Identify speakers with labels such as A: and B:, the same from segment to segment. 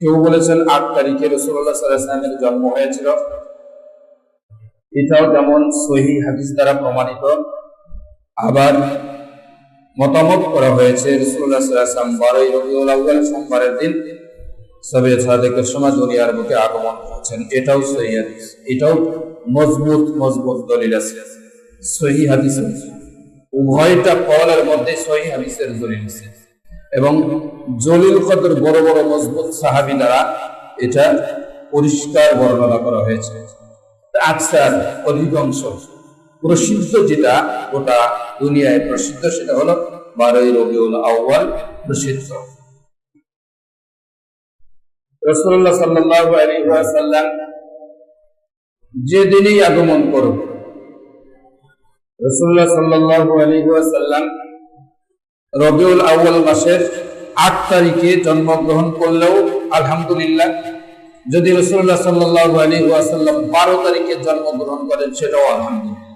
A: কেউ বলেছেন আট তারিখে সাল্লামের জন্ম হয়েছিল। এটাও যেমন সহি হাদিস দ্বারা প্রমাণিত, আবার মতামত করা হয়েছে বারোই সোমবারের দিন সময় দুনিয়ার বুকে আগমন এটাও সহি হাদিস। এটাও মজবুত মজবুত দলিল আছে। সহি হাদিস উভয়টা কলের মধ্যে সহি হাদিসের দলিল আছে। এবং জলিল কদর বড় বড় মজবুত সাহাবি দ্বারা এটা পরিষ্কার বর্ণনা করা হয়েছে। আকসার অধিকাংশ প্রসিদ্ধ যেটা গোটা দুনিয়ায় প্রসিদ্ধ, সেটা হলো বারোই রবিউল আউ্বাল প্রসিদ্ধ। রসুল্লাহ সাল্লাল্লাহু আলাইহি যে দিনেই আগমন করুন রসুল্লাহ সাল্লাল্লাহু আলাইহি ওয়াসাল্লাম রবিউল আউ্বাল মাসের আট তারিখে জন্মগ্রহণ করলেও আলহামদুলিল্লাহ, যদি রসুল্লাহ সাল্লাহ আলী ওয়াসাল্লাম বারো তারিখে জন্মগ্রহণ করেন, সেটাও আলহামদুলিল্লাহ।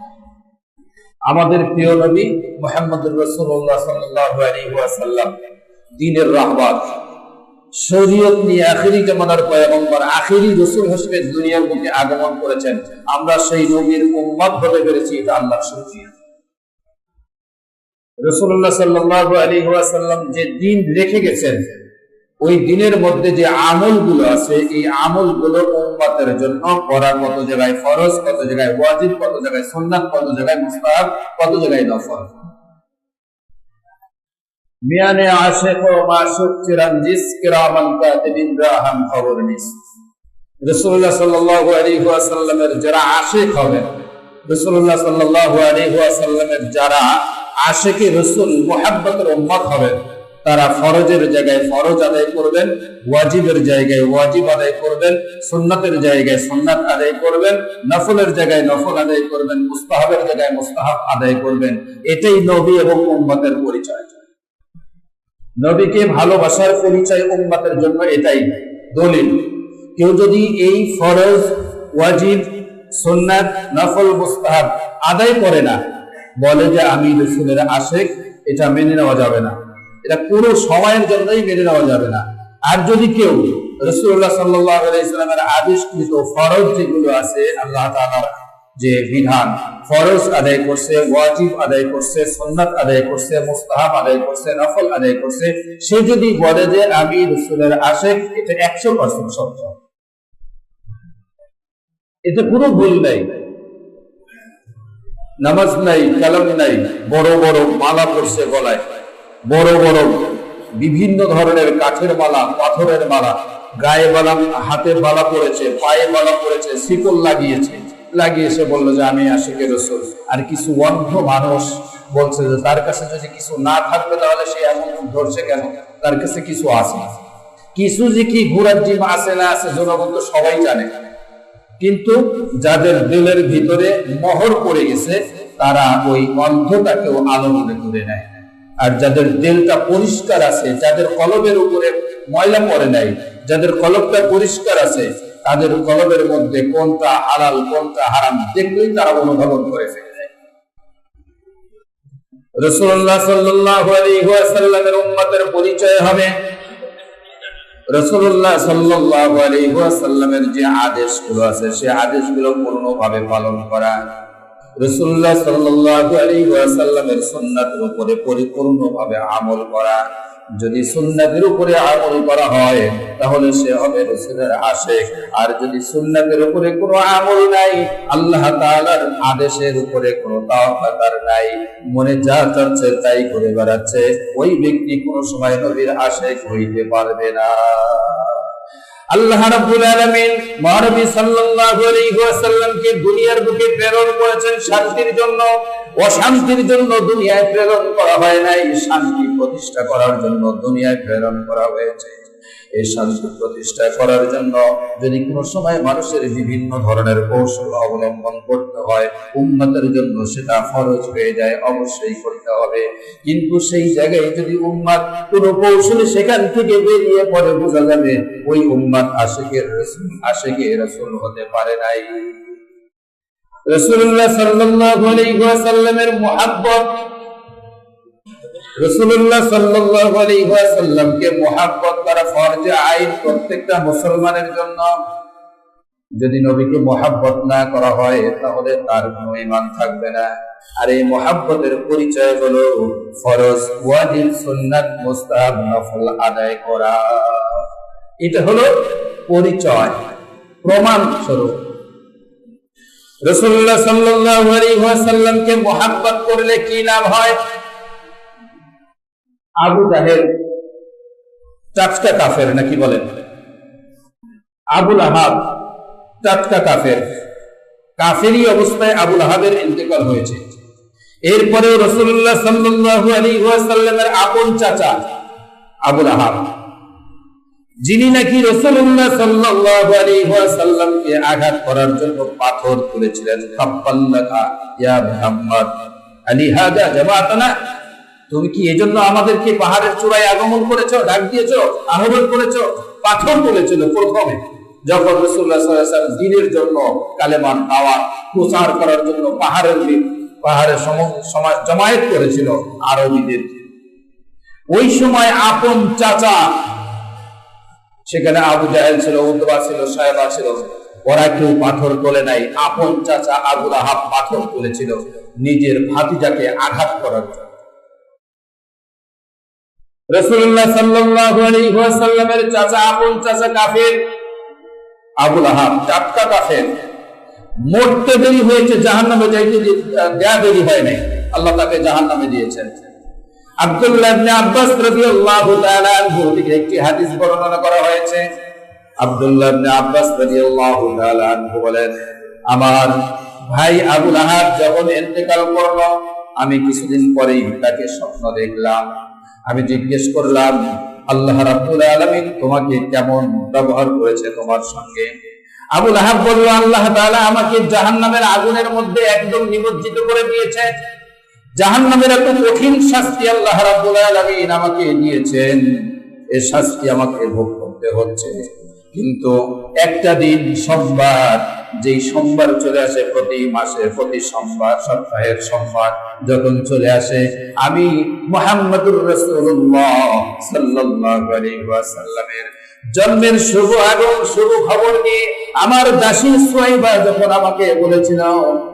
A: আমাদের প্রিয় নবী মোহাম্মদ রসুল্লাহ সাল্লাহ আলী ওয়াসাল্লাম, দিনের রাহবাদ শরীয়ত নিয়ে আখিরি জামানার পয়গম্বর, আখিরি রসুল হিসেবে দুনিয়ার বুকে আগমন করেছেন। আমরা সেই নবীর উম্মত হতে পেরেছি, এটা আল্লাহ শুকরিয়া রসুল্লাহ সাল্লাহ আলী ওয়াসাল্লাম যে দিন রেখে গেছেন, ওই দিনের মধ্যে যে আমলগুলো আছে, এই আমলগুলো উম্মতের জন্য কত জায়গায় ফরজ, কত জায়গায় ওয়াজিব, কত জায়গায় কত জায়গায় মুস্তাহাব, কত জায়গায় মিয়ানে চিরানজিস কিরামান কাতিবিন, রাহাম খবর নিস। রাসূলুল্লাহ সাল্লাল্লাহু আলাইহি ওয়াসাল্লামের যারা আশেক হবেন রাসূলুল্লাহ সাল্লাল্লাহু আলাইহি ওয়াসাল্লামের যারা আশেকে রসুল মোহাব্বতের উম্মত হবেন তারা ফরজের জায়গায় ফরজ আদায় করবেন, ওয়াজিবের জায়গায় ওয়াজিব আদায় করবেন, সুন্নাতের জায়গায় সুন্নাত আদায় করবেন, নফলের জায়গায় নফল আদায় করবেন, মুস্তাহাবের জায়গায় মুস্তাহাব আদায় করবেন। এটাই নবী এবং উম্মতের পরিচয়। নবীকে ভালোবাসার পরিচয় উম্মতের জন্য এটাই দলিল। কেউ যদি এই ফরজ, ওয়াজিব, সুন্নাত, নফল, মুস্তাহাব আদায় করে না বলে যে আমি রসুলের আশেক, এটা মেনে নেওয়া যাবে না। এটা পুরো সময়ের জন্যই মেনে নেওয়া যাবে না। আর যদি কেউ রসুল্লাহ সাল্লামের আদেশকৃত ফরজ যেগুলো আছে, আল্লাহ তালার যে বিধান, ফরজ আদায় করছে, ওয়াজিব আদায় করছে সন্ন্যত আদায় করছে, মুস্তাহাব আদায় করছে, নফল আদায় করছে, সে যদি বলে যে আমি রসুলের আশেক, এটা একশো পার্সেন্ট সত্য। এতে কোনো ভুল নেই। নামাজ নাই, কালাম নাই, বড় বড় মালা পড়ছে গলায়। বড় বড় বিভিন্ন ধরনের কাঠের মালা, পাথরের মালা, গায়ে বালা, হাতে বালা পড়েছে, পায়ে বালা পড়েছে, শিকল লাগিয়েছে। লাগিয়েছে বলল যে, আমি আশিকে রসুল। আর কিছু অন্ধ মানুষ বলছে যে, তার কাছে যদি কিছু না থাকবে তাহলে সে এমন ধরছে কেন? তার কাছে কিছু আছে কিছু যে কি ঘোরার জিম আছে না আছে, জনগণ তো সবাই জানে। কিন্তু যাদের দিলের ভিতরে মহর পড়ে গেছে, তারা ওই অন্ধটাকেও আলো মনে করে নেয়। আর যাদের দিলটা পরিষ্কার আছে, যাদের কলবের উপরে ময়লা পড়ে নাই, যাদের কলবটা পরিষ্কার আছে, তাদের কলবের মধ্যে কোনটা হালাল, কোনটা হারাম, দেখলেই তারা অনুধাবন করে ফেলে রসুল্লাহ সাল্লাহ আলাইসাল্লামের উম্মতের পরিচয় হবে রসুল্লাহ সাল্লাহ আলাইসাল্লামের যে আদেশগুলো আছে, সে আদেশগুলো পূর্ণভাবে পালন করা। রসুল্লাহ সাল্লাহ আলাইসাল্লামের সন্ন্যাতের উপরে পরিপূর্ণভাবে আমল করা। যদি সুন্নাতের উপরে আমল করা হয়, তাহলে সে হবে রসুলের আশেক আর যদি সুন্নাতের উপরে কোনো আমল নাই, আল্লাহ তাআলার আদেশের উপরে কোনো তাওয়াক্কাল নাই। মনে যা চাচ্ছে তাই করে বেড়াচ্ছে। ওই ব্যক্তি কোনো সময় নবীর আশেক হইতে পারবে না। দুনিয়ার বুকে প্রেরণ করেছেন জন্য। জন্য দুনিয়ায় প্রেরণ করা নাই, শান্তি প্রতিষ্ঠা করার জন্য দুনিয়ায় প্রেরণ করা হয়েছে। এই শান্তি প্রতিষ্ঠা করার জন্য যদি কোনো সময় মানুষের বিভিন্ন ধরনের কৌশল অবলম্বন করতে হয় উন্নতের জন্য সেটা ফরজ হয়ে যায়, অবশ্যই করতে হবে। কিন্তু সেই জায়গায় যদি উম্মাদ কোনো কৌশলে সেখান থেকে বেরিয়ে পরে বোঝা যাবে ওই উম্মাদ আশেকের রসুল আশেকের রসুল হতে পারে নাই। রসুল্লাহ সাল্লাল্লাহু আলাইহি ওয়াসাল্লামের মুহাব্বত প্রত্যেকটা মুসলমানের জন্য। যদি নবীকে না করা হয়, তাহলে তার থাকবে না। আর এই পরিচয় হলো ফরজ, ওয়াজিব, সুন্নাত, মুস্তাহাব, নফল আদায় করা। এটা হলো পরিচয় প্রমাণ স্বরূপ রসুল্লাহ সাল্লাল্লাহু আলাইহি ওয়াসাল্লামকে মোহাব্বত করলে কি লাভ হয়? আবু জাহেল টাটকা কাফের নাকি বলেন? আবুল আহাব টাটকা কাফের। কাফেরই অবস্থায় আবুল আহাবের ইন্তেকাল হয়েছে। এরপরে রসুল্লাহ সাল্লাল্লাহু আলাইহি ওয়াসাল্লামের আপন চাচা আবুল আহাব যিনি নাকি রসুল্লাহ সাল্লাল্লাহু আলাইহি ওয়াসাল্লামকে আঘাত করার জন্য পাথর তুলেছিলেন। কাব্বাল্লাকা ইয়া মুহাম্মদ। আলী হাদা জামাতানা তুমি কি এজন্য আমাদেরকে পাহাড়ের চূড়ায় আগমন করেছ, ডাক দিয়েছ, আহ্বান করেছ, পাথর তুলেছিল প্রথমে? যখন রসুল্লাহ সাল্লাল্লাহু দিনের জন্য কালেমান দাওয়া প্রচার করার জন্য পাহাড়ের পাহাড়ের জমায়েত করেছিল আরবিদের। ওই সময় আপন চাচা, সেখানে আবু জাহেল ছিল উদ্বা ছিল, সাহেবা ছিল, ওরা কেউ পাথর তোলে নাই। আপন চাচা আবুল আহাব পাথর তুলেছিল নিজের ভাতিজাকে আঘাত করার জন্য। রসুল্লাহ সাল্লাল্লাহু আলাইহি ওয়াসাল্লামের চাচা আপন চাচা কাফের, আবুল আহাব টাটকা কাফের। মরতে দেরি হয়েছে, জাহান্নামে যাইতে দেয়া দেরি হয় নাই। আল্লাহ তাকে জাহান্নামে দিয়েছেন। আব্দুল্লাহ ইবনে আব্বাস রাদিয়াল্লাহু তাআলা আনহু থেকে একটি হাদিস বর্ণনা করা হয়েছে। আব্দুল্লাহ ইবনে আব্বাস রাদিয়াল্লাহু তাআলা আনহু বলেন, আমার ভাই আবুল আহাব যখন ইন্তেকাল করল, আমি কিছুদিন পরেই তাকে স্বপ্ন দেখলাম। আমি জিজ্ঞেস করলাম, আল্লাহ রাব্বুল আলামিন তোমাকে কেমন ব্যবহার করেছে তোমার সঙ্গে? আবুল আহাব বলল, আল্লাহ তাআলা আমাকে জাহান্নামের আগুনের মধ্যে একদম নিমজ্জিত করে দিয়েছে। জাহান্নামের এত কঠিন শাস্তি আল্লাহ রাব্বুল আলামিন আমাকে দিয়েছেন। এই শাস্তি আমাকে ভোগ করতে হচ্ছে। কিন্তু একটা দিন সোমবার যেই সোমবার চলে আসে প্রতি মাসে প্রতি সোমবার, সপ্তাহের সোমবার যখন চলে আসে, আমি মোহাম্মদুর রসুল্লাহ সাল্লাহ আলী ওয়াসাল্লামের জন্মের শুভ আগম শুভ খবর নিয়ে আমার দাসী সুয়াইবা যখন আমাকে বলেছিল,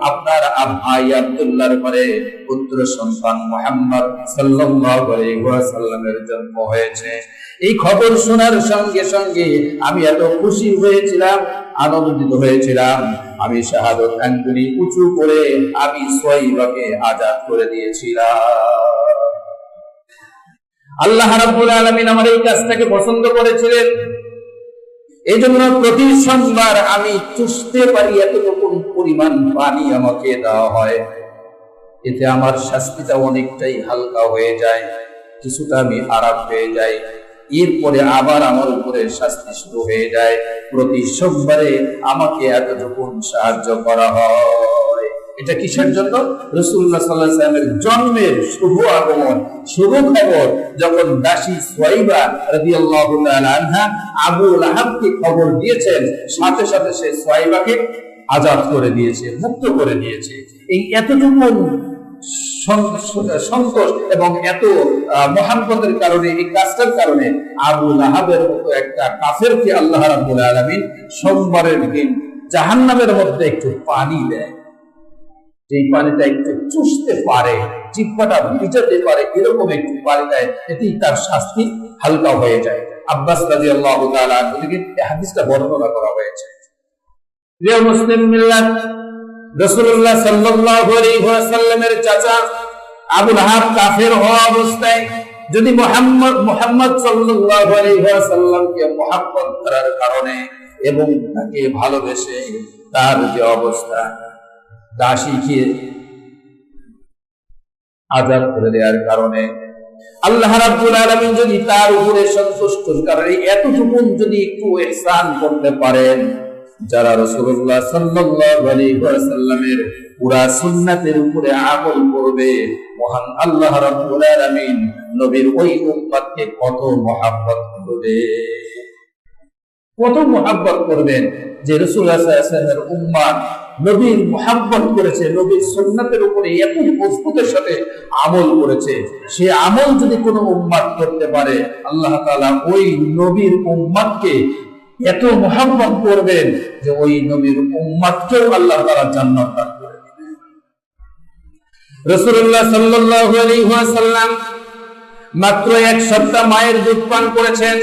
A: আপনার ভাই আব্দুল্লাহর পরে পুত্র সন্তান মোহাম্মদ সাল্লাল্লাহু আলাইহি ওয়াসাল্লামের জন্ম হয়েছে। এই খবর শোনার সঙ্গে সঙ্গে আমি এত খুশি হয়েছিলাম, আনন্দিত হয়েছিলাম। আমি শাহাদত আঙ্গুলি উঁচু করে আমি সোয়াইবাকে আজাদ করে দিয়েছিলাম। আল্লাহ রাব্বুল আলামিন আমার এই কাজটাকে পছন্দ করেছিলেন। এই জন্য প্রতি সোমবার আমি চুষতে পারি এতটুকু পরিমাণ পানি আমাকে দেওয়া হয়। এতে আমার শাস্তিটা অনেকটাই হালকা হয়ে যায়, কিছুটা আমি আরাম হয়ে যাই। এরপরে আবার আমার উপরে শাস্তি শুরু হয়ে যায়। প্রতি সোমবারে আমাকে এতটুকু সাহায্য করা হয়। এটা কিসের জন্য? রসুল্লাহ সাল্লাহ সাল্লামের জন্মের শুভ আগমন। শুভ খবর যখন দাসী সোয়াইবা তাআলা আনহা আবু লাহাবকে খবর দিয়েছেন, সাথে সাথে সে সোয়াইবাকে আজাদ করে দিয়েছে, মুক্ত করে দিয়েছে। এই এতটুকু সন্তোষ এবং এত মহাব্বতের কারণে, এই কাজটার কারণে আবু লাহাবের মতো একটা কাফেরকে আল্লাহ রাব্বুল আলামিন সোমবারের দিন জাহান্নামের মধ্যে একটু পানি দেয়। যেই পানিটা একটু চুষতে পারে চিপ্পাটা ভিজাতে পারে, এরকম একটু পানি দেয় এতেই তার শাস্তি হালকা হয়ে যায়। আব্বাস রাজি আল্লাহ থেকে হাদিসটা বর্ণনা করা হয়েছে। প্রিয় মুসলিম মিল্লাত রসুল্লাহ সাল্লাল্লাহু আলাইহি ওয়াসাল্লামের চাচা আবুল হাব কাফের হওয়া অবস্থায় যদি মোহাম্মদ মোহাম্মদ সাল্লাল্লাহু আলাইহি ওয়াসাল্লামকে মোহাম্মদ করার কারণে এবং তাকে ভালোবেসে তার যে অবস্থা দাসীকে আজাদ করে দেওয়ার কারণে। আল্লাহ রাব্বুল আলামিন যদি তার উপরে সন্তুষ্ট কারণ এতটুকু যদি একটু ইহসান করতে পারেন, যারা রাসূলুল্লাহ সাল্লাল্লাহু পুরা সুন্নাতের উপরে আমল করবে, মহান আল্লাহ রাব্বুল আলামিন নবীর ওই উম্মতকে কত মহাব্বত করবে? কত মহাব্বত করবেন যে রাসূলুল্লাহ সাল্লাল্লাহু আলাইহি নবীর মহাব্বত করেছে নবীর সুন্নাতের উপরে এত মজবুতের সাথে আমল করেছে। সে আমল যদি কোনো উম্মাদ করতে পারে, আল্লাহ তাআলা ওই নবীর উম্মাদকে এত মহাব্বত করবেন যে ওই নবীর উম্মাদকেও আল্লাহ তাআলা জান্নাত দান করে রাসূলুল্লাহ সাল্লাল্লাহু আলাইহি ওয়াসাল্লাম মাত্র এক সপ্তাহ মায়ের দুধ পান করেছেন।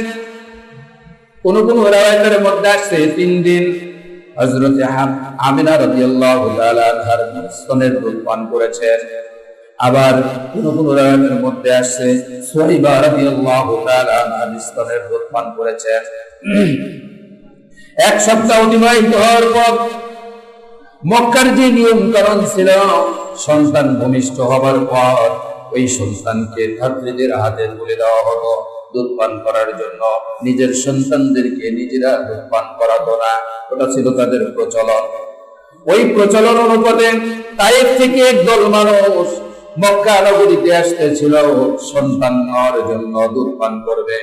A: কোন কোন রাওয়ায়াতের মধ্যে আসছে, তিন দিন হযরত আমিনা রাদিয়াল্লাহু তাআলা আনহার স্তনের দুধ পান করেছেন। আবার কোন কোন মধ্যে আসছে, সুহাইবা রাদিয়াল্লাহু তাআলা আনহার স্তনের দুধ পান করেছেন। এক সপ্তাহ অতিবাহিত হওয়ার পর মক্কার যে নিয়ম কারণ ছিল, সন্তান ভূমিষ্ঠ হবার পর ওই সন্তানকে ধাত্রীদের হাতে তুলে দেওয়া হতো দুধ পান করার জন্য। নিজের সন্তানদেরকে নিজেরা দুধ পান করাতো না। ওটা ছিল তাদের প্রচলন। ওই প্রচলন অনুপাতে তাইফ থেকে একদল মানুষ মক্কা নগরীতে আসতেছিল। সন্তান নেওয়ার জন্য দুধ পান করবে।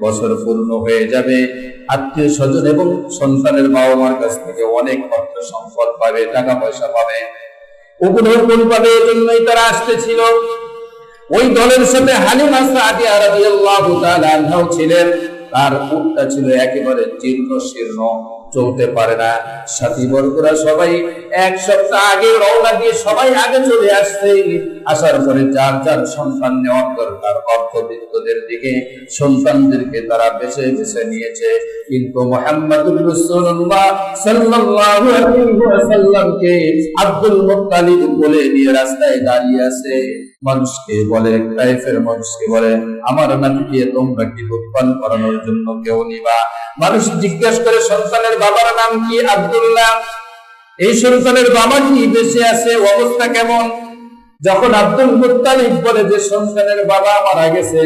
A: বছর পূর্ণ হয়ে যাবে। আত্মীয় স্বজন এবং সন্তানের বাবা মার কাছ থেকে অনেক অর্থ সম্পদ পাবে, টাকা পয়সা পাবে। উপঢৌকন পাবে এজন্যই তারা আসতেছিল। ওই দলের সাথে হালিমা সাদিয়া ছিলেন। তার উটটা ছিল একেবারে জীর্ণ শীর্ণ, চলতে পারে না। সাথী বর্গরা সবাই এক সপ্তাহ আগে রওনা দিয়ে সবাই আগে চলে আসছে। আসার পরে যার যার সন্তান নেওয়ার দরকার, অর্থবিত্তদের দিকে সন্তানদেরকে তারা বেছে বেছে নিয়েছে। কিন্তু মোহাম্মদুর রাসূলুল্লাহ সাল্লাল্লাহু আলাইহি ওয়াসাল্লামকে আব্দুল মুত্তালিব বলে নিয়ে রাস্তায় দাঁড়িয়ে আছে। মানুষকে বলে তাইফের মানুষকে বলে, আমার নাতিকে তোমরা কি উৎপান করানোর জন্য কেউ নিবা? মানুষ জিজ্ঞাসা করে, সন্তানের বাবার নাম কি আব্দুল্লাহ? এই সন্তানের বাবা কি বেঁচে আছে? অবস্থা কেমন? যখন আব্দুল মুত্তালিব বলে যে, সন্তানের বাবা মারা গেছে,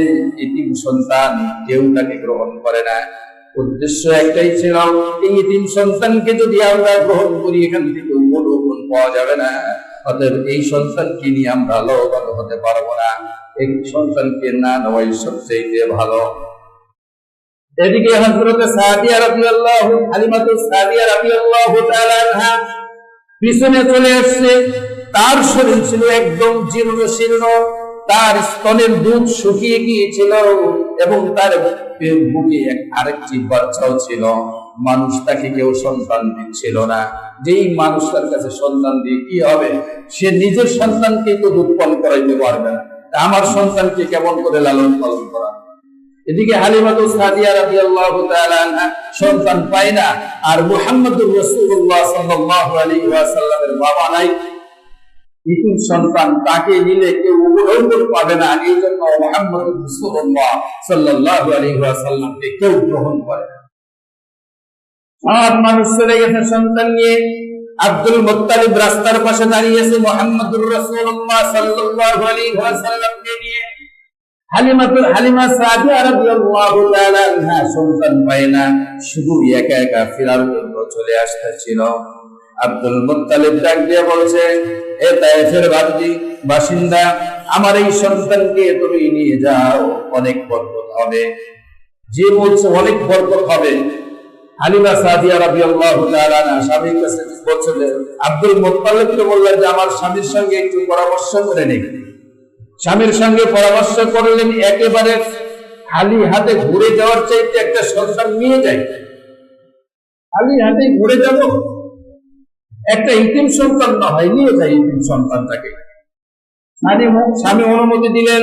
A: এটিম সন্তান, কেউ তাকে গ্রহণ করে না। উদ্দেশ্য একটাই ছিল, এই তিন সন্তানকে যদি আমরা গ্রহণ করি, এখান থেকে উপরোপণ পাওয়া যাবে না। অতএব এই সন্তানকে নিয়ে আমরা লাভবান হতে পারব না। এই সন্তানকে না নেওয়াই সবচেয়ে ভালো। এদিকে হযরত সাদিয়া সাদিয়া পিছনে চলে আসছে। তার শরীর ছিল একদম জীর্ণ শীর্ণ। তার স্তনের দুধ শুকিয়ে গিয়েছিল এবং তার বুকে আরেকটি বাচ্চাও ছিল। মানুষ তাকে কেউ সন্তান দিচ্ছিল না। যেই মানুষ তার কাছে সন্তান দিয়ে কি হবে? সে নিজের সন্তানকে তো দুধ করাইতে পারবে না। আমার সন্তানকে কেমন করে লালন পালন করা? এদিকে হালিমাতু সাদিয়া সন্তান পায় না। আর বাবা নাই। সন্তান তাকে নিলে কেউ উপলব্ধ পাবে না। এই জন্য মুহাম্মদুর কেউ গ্রহণ করে না। সব মানুষ চলে গেছে সন্তান নিয়ে। আব্দুল মুত্তালিব রাস্তার পাশে দাঁড়িয়েছে মুহাম্মদুর রাসূলুল্লাহ সাল্লাল্লাহু আলাইহি ওয়াসাল্লামকে নিয়ে। হালিমাতুল হালিমা সাদিয়া রাদিয়াল্লাহু তাআলা সন্তান পায় না। শুধু একা একা জন্য চলে আসতেছিল। আব্দুল ডাক দিয়ে বলছে, এ তায়েফের বাদী বাসিন্দা, আমার এই সন্তানকে তুমি নিয়ে যাও, অনেক বরকত হবে। যে বলছে অনেক বরকত হবে হালিমা সাদিয়া তাআলা না স্বামীর কাছে বলছিলেন আব্দুল মুত্তালিবকে বললেন যে আমার স্বামীর সঙ্গে একটু পরামর্শ করে নেই স্বামীর সঙ্গে পরামর্শ করলেন, একেবারে খালি হাতে ঘুরে যাওয়ার চাইতে একটা সন্তান নিয়ে যায় খালি হাতে ঘুরে যাব? একটা ইতিম সন্তান না হয়, নিয়ে যায় ইতিম সন্তানটাকে। স্বামী অনুমতি দিলেন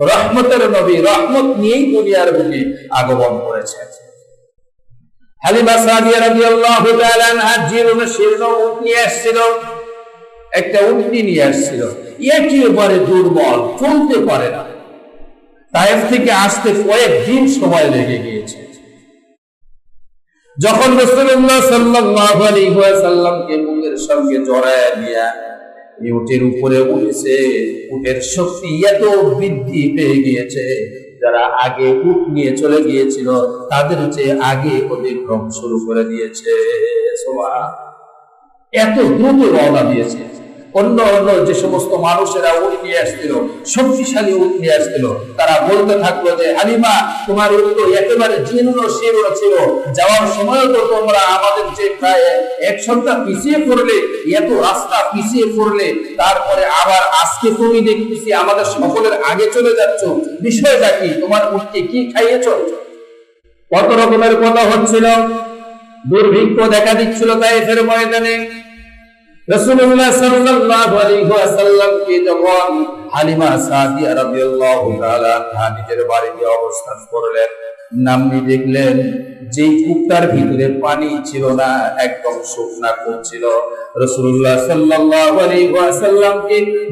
A: রহমতের নবী, রহমত নিয়েই দুনিয়ার বুকে আগমন করেছে। হালিমা সাদিয়া আনহা শীর্ণ নিয়ে একটা নিয়ে দুর্বল, চলতে পারে না। থেকে আসতে কয়েকদিন সময় লেগে গিয়েছে। যখন রাসূলুল্লাহ সাল্লাল্লাহু আলাইহি ওয়াসাল্লামকে বুকের সঙ্গে জড়ায় এই উটের উপরে উঠেছে। উটের শক্তি এত বৃদ্ধি পেয়ে গিয়েছে, যারা আগে উট নিয়ে চলে গিয়েছিল, তাদের হচ্ছে আগে অতিক্রম শুরু করে দিয়েছে। এত দ্রুত রওনা দিয়েছে। অন্য অন্য যে সমস্ত মানুষেরা উঠ নিয়ে আসছিল, শক্তিশালী উঠ নিয়ে আসছিল, তারা বলতে থাকল যে, হালিমা, তোমার উঠ তো একেবারে জীর্ণ শীর্ণ ছিল। যাওয়ার সময় তো তোমরা আমাদের যে প্রায় এক সপ্তাহ পিছিয়ে পড়লে, এত রাস্তা পিছিয়ে পড়লে, তারপরে আবার আজকে তুমি দেখতেছি আমাদের সকলের আগে চলে যাচ্ছ। বিষয়টা কি? তোমার উঠকে কি খাইয়েছ? কত রকমের কথা হচ্ছিল। দুর্ভিক্ষ দেখা দিচ্ছিল তাই ফের ময়দানে।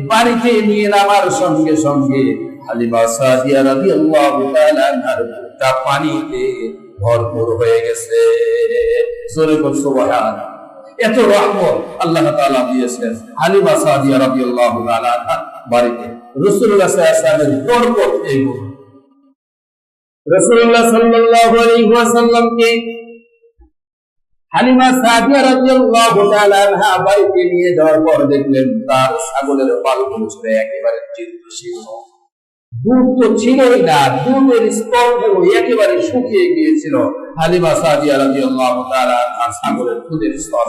A: বাড়িতে নিয়ে নামার সঙ্গে সঙ্গে পানিতে ভরপুর হয়ে গেছে। এত রহমত আল্লাহ তাআলা দিয়েছেন। হালিমা সাদিয়া তাআলা বাড়িতে। ওয়াসাল্লামকে হালিমা সাদিয়া বাড়িতে নিয়ে যাওয়ার পর দেখলেন, তার ছাগলের পালগুলো ছিল একেবারে জীর্ণ শীর্ণ দুধ তো ছিলই না, দুধের একেবারে শুকিয়ে গিয়েছিল। হালিমা সাদিয়া রাদিয়াল্লাহু তাআলা আনহা ছাগলের দুধের স্তর।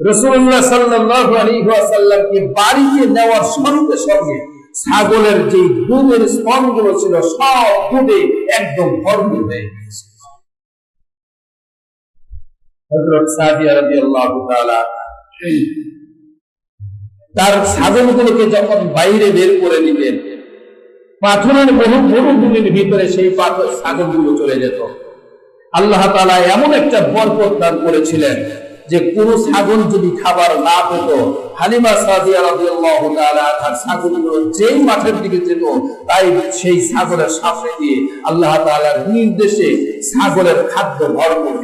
A: রাসূলুল্লাহ সাল্লাল্লাহু আলাইহি ওয়াসাল্লামকে বাড়িতে নেওয়ার সঙ্গে সঙ্গে ছাগলের যে দুধের স্তনগুলো ছিল, সব দুধে একদম ভরপুর হয়ে গিয়েছে হযরত সাদিয়া তাআলা তার ছাগলগুলোকে যখন বাইরে বের করে নিতেন পাথরের বহু মরুভূমির ভিতরে সেই পাথর ছাগলগুলো চলে যেত আল্লাহ তাআলা এমন একটা বরকত দান করেছিলেন যে কোন ছাগল যদি খাবার না পেত, হালিমা সাদিয়া রাদিয়াল্লাহু তার ছাগলগুলো যেই মাঠের দিকে যেত, তাই সেই ছাগলের সামনে দিয়ে আল্লাহ তাআলার নির্দেশে ছাগলের খাদ্য ভরপুর।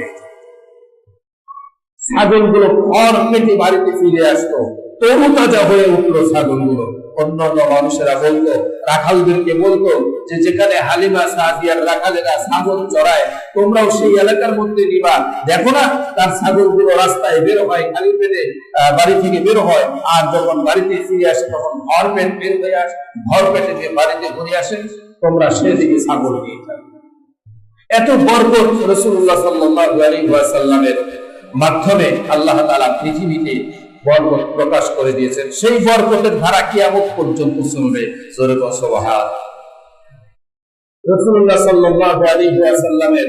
A: ছাগলগুলো খড় পেটে বাড়িতে ফিরে আসতো, তরুতাজা হয়ে উঠল ছাগলগুলো অন্যান্য মানুষেরা বলতো, রাখালদেরকে বলতো যে যেখানে হালিমা সাদিয়ার রাখালেরা ছাগল চড়ায়, তোমরাও সেই এলাকার মধ্যে নিবা। দেখো না, তার ছাগলগুলো রাস্তায় বের হয়, খালি পেটে বাড়ি থেকে বের হয়। আর যখন বাড়িতে ফিরে আসে, তখন ভর পেট বের হয়ে আসে ভর পেটে যে বাড়িতে ঘুরে আসে, তোমরা সেদিকে ছাগল নিয়ে এত বরকত রসুল্লাহ সাল্লাল্লাহু আলাইহি ওয়াসাল্লামের মাধ্যমে আল্লাহ তালা পৃথিবীতে বরকত প্রকাশ করে দিয়েছেন। সেই বরকতের ধারা কিয়ামত পর্যন্ত চলবে। জোরে বল রসুল্লাহ সাল্লাল্লাহু আলাইহি ওয়াসাল্লামের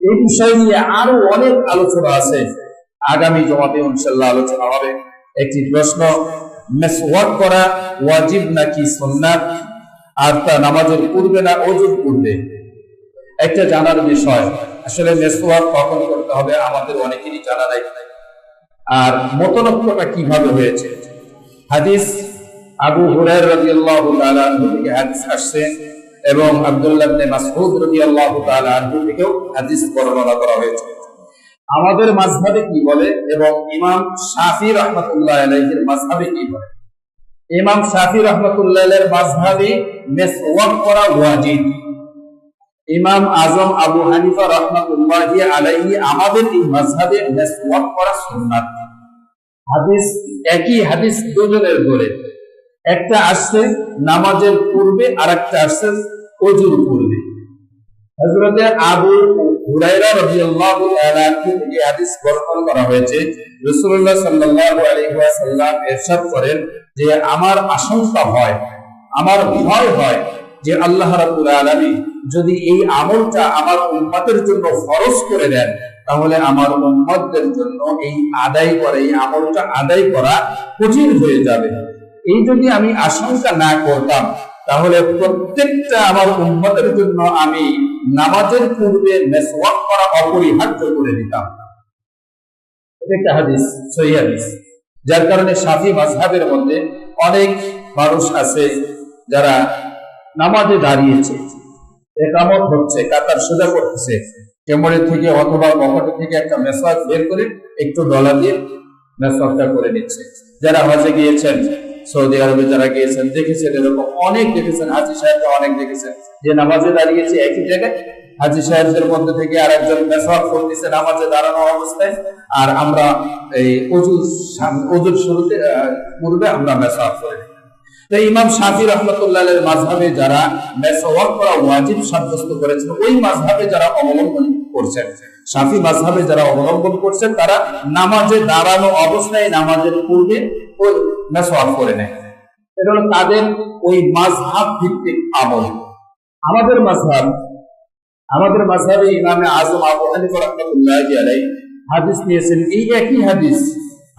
A: এই বিষয় নিয়ে আরও অনেক আলোচনা আছে। আগামী জমাতে ইনশাআল্লাহ আলোচনা হবে। একটি প্রশ্ন, মেসওয়াক করা ওয়াজিব নাকি সুন্নাত? আর তা নামাজের পূর্বে না অজুর পূর্বে? একটা জানার বিষয়, আসলে মেসওয়াক কখন করতে হবে আমাদের অনেকেরই জানা নাই। আর মতনক্যটা কীভাবে হয়েছে? হাদিস আবু হুরায়রা রাদিয়াল্লাহু তাআলা থেকে হাদিস আসছে এবং আব্দুল্লাহ ইবনে মাসউদ রাদিয়াল্লাহু থেকেও হাদিস বর্ণনা করা হয়েছে। আমাদের মাযহাবে কি বলে এবং ইমাম শাফি রাহমাতুল্লাহ আলাইহির মাযহাবে কি বলে? ইমাম শাফি রাহমাতুল্লাহ মাযহাবে মেসওয়াক করা ওয়াজিব। ইমাম আজম আবু হানিফা রহমাতুল্লাহি আলাইহি আমাদের এই মাযহাবে মেসওয়াক করা সুন্নাত। হাদিস, একই হাদিস দুজনের ধরে একটা আসছে নামাজের পূর্বে আর একটা আসছে অজুর পূর্বে। হযরতে আবু তাআলা আনহু হাদিস করা হয়েছে। করেন যে, আমার আশঙ্কা হয়, আমার ভয় হয় যে আল্লাহ রাব্বুল যদি এই আমলটা আমার উম্মতের জন্য ফরজ করে দেন তাহলে আমার উম্মতদের জন্য এই আদায় করা, এই আমলটা আদায় করা কঠিন হয়ে যাবে। এই যদি আমি আশঙ্কা না করতাম, তাহলে প্রত্যেকটা আমার উন্মতের জন্য আমি নামাজের পূর্বে মেসওয়াক করা অপরিহার্য করে দিতাম। একটা হাদিস, সহি হাদিস। যার কারণে সাফি মাঝহাবের মধ্যে অনেক মানুষ আছে যারা নামাজে দাঁড়িয়েছে। একামত হচ্ছে, কাতার সোজা করতেছে। কেমরের থেকে অথবা পকেটের থেকে একটা মেসওয়াক বের করে একটু ডলার দিয়ে মেসওয়াকটা করে নিচ্ছে। যারা হজে গিয়েছেন, সৌদি আরবে যারা গিয়েছেন, দেখেছেন এরকম অনেক দেখেছেন, হাজি সাহেবরা অনেক দেখেছেন। যে নামাজে দাঁড়িয়েছে একই জায়গায়, হাজি সাহেবদের মধ্যে থেকে আর একজন মেসওয়াক করতেছে নামাজে দাঁড়ানো অবস্থায়। আর আমরা এই অজুর অজুর শুরুতে পূর্বে আমরা মেসওয়াক করে ইমাম মাঝহাবে যারা করা ওয়াজিব সাব্যস্ত করেছেন, ওই মাঝহাবে যারা অবলম্বন করছেন, শাফি মাঝহাবে যারা অবলম্বন করছেন, তারা নামাজে দাঁড়ানো অবস্থায় নামাজের পূর্বে ওই করে নেয়। এটা তাদের ওই মাঝহাব ভিত্তিক আমল। আমাদের মাঝহাব আমাদের মাঝহাবে ইমামে আজম আবু হানিফা রাহমাতুল্লাহি হাদিস নিয়েছেন, এই একই হাদিস।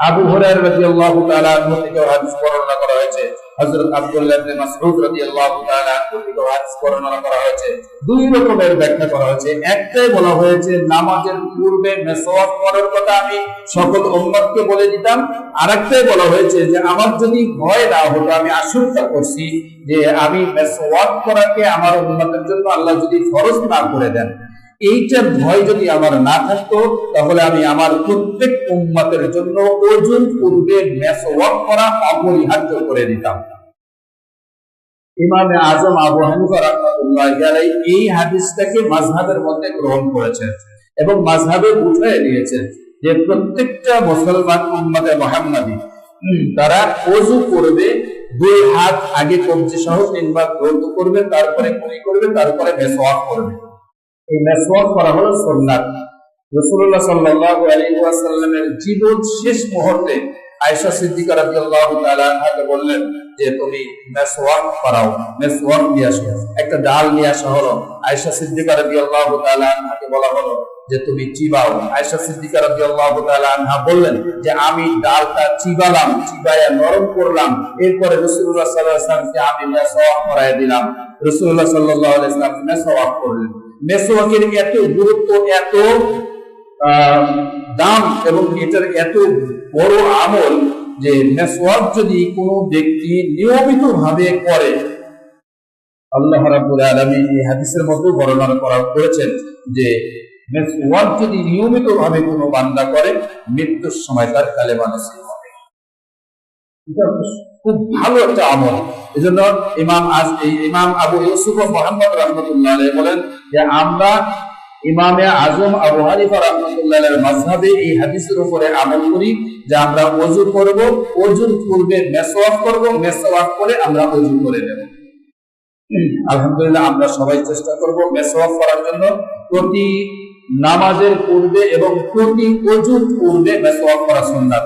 A: আবু হুরায়রা রাদিয়াল্লাহু তাআলা আনহু থেকে হাদিস বর্ণনা করা হয়েছে। হযরত আব্দুল্লাহ ইবনে মাসউদ রাদিয়াল্লাহু তাআলা আনহু থেকে হাদিস বর্ণনা করা হয়েছে। দুই রকমের ব্যাখ্যা করা হয়েছে। একটাই বলা হয়েছে, নামাজের পূর্বে মেসওয়াক করার কথা আমি সকল উম্মতকে বলে দিতাম। আরেকটাই বলা হয়েছে যে, আমার যদি ভয় না হতো, আমি আশঙ্কা করছি যে, আমি মেসওয়াক করাকে আমার উম্মতের জন্য আল্লাহ যদি ফরজ না করে দেন। এইটার ভয় যদি আমার না থাকতো তাহলে আমি আমার প্রত্যেক উম্মতের জন্য ওজন পূর্বে মেসওয়াক করা অপরিহার্য করে দিতাম। ইমামে আজম আবু হানিফা রাহমাতুল্লাহি আলাইহি এই হাদিসটাকে মাযহাবের মধ্যে গ্রহণ করেছেন এবং মাযহাবে বুঝিয়ে দিয়েছেন যে প্রত্যেকটা মুসলমান উম্মতে মুহাম্মাদি হুম, তারা ওযু করবে দুই হাত আগে কবজি সহ তিনবার ধৌত করবে তারপরে কুলি করবে তারপরে মেসওয়াক করবে। এই মেসওয়াক করা হলো সুন্নাত রাসূলুল্লাহ সাল্লাল্লাহু আলাইহি ওয়াসাল্লামের জীবন শেষ মুহূর্তে আয়েশা সিদ্দিকা রাদিয়াল্লাহু তাআলা আনহাকে বললেন যে, তুমি মেসওয়াক করাও, মেসওয়াক নিয়ে আসো। একটা ডাল নিয়ে আসা হলো। আয়েশা সিদ্দিকা রাদিয়াল্লাহু তাআলা আনহাকে বলা হলো যে, তুমি চিবাও। আয়েশা সিদ্দিকা রাদিয়াল্লাহু তাআলা আনহা বললেন যে, আমি ডালটা চিবালাম চিবায়া নরম করলাম। এরপরে রাসূলুল্লাহ সাল্লাল্লাহু আলাইহি ওয়াসাল্লামকে আমি মেসওয়াক করায় দিলাম। রাসূলুল্লাহ সাল্লাল্লাহু আলাইহি ওয়াসাল্লাম মেসওয়াক করলেন। মেসওয়াকের এত গুরুত্ব, এত দাম এবং এটার এত বড় আমল যে যদি কোনো ব্যক্তি করে, আল্লাহ রাব্বুল আলামিন এই হাদিসের মধ্যে বর্ণনা করা করেছেন যে মেসওয়াক যদি নিয়মিত ভাবে কোনো বান্দা করে, মৃত্যুর সময় তার কালেমা হবে। খুব ভালো একটা আমল। এজন্য ইমাম আজ এই ইমাম আবু ইউসুফ মোহাম্মদ রহমতুল্লাহ বলেন যে, আমরা ইমামে আজম আবু হানিফা মাযহাবে এই হাদিসের উপরে আমল করি যে, আমরা করব পূর্বে মেসওয়াক করব, মেসওয়াক করে আমরা করে নেব। আলহামদুলিল্লাহ, আমরা সবাই চেষ্টা করব মেসওয়াক করার জন্য। প্রতি নামাজের পূর্বে এবং প্রতি ওযুর পূর্বে মেসওয়াক করা সুন্নাত।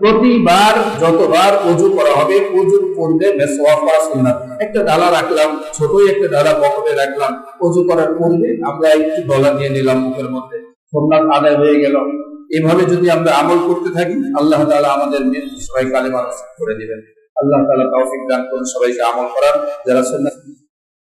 A: প্রতিবার যতবার ওযু করা হবে ওযুর পূর্বে মেসওয়াক সুন্নাত। একটা ডালা রাখলাম, ছোটই একটা ডালা পকেটে রাখলাম। ওযু করার পূর্বে আমরা একটু ডলা নিয়ে নিলাম মুখের মধ্যে। সুন্নাত আদায় হয়ে গেল। এভাবে যদি আমরা আমল করতে থাকি, আল্লাহ তালা আমাদের সবাই কালেমা নসিব করে দিবেন। আল্লাহ তালা তৌফিক দান করুন সবাইকে আমল করার। যারা সুন্নাত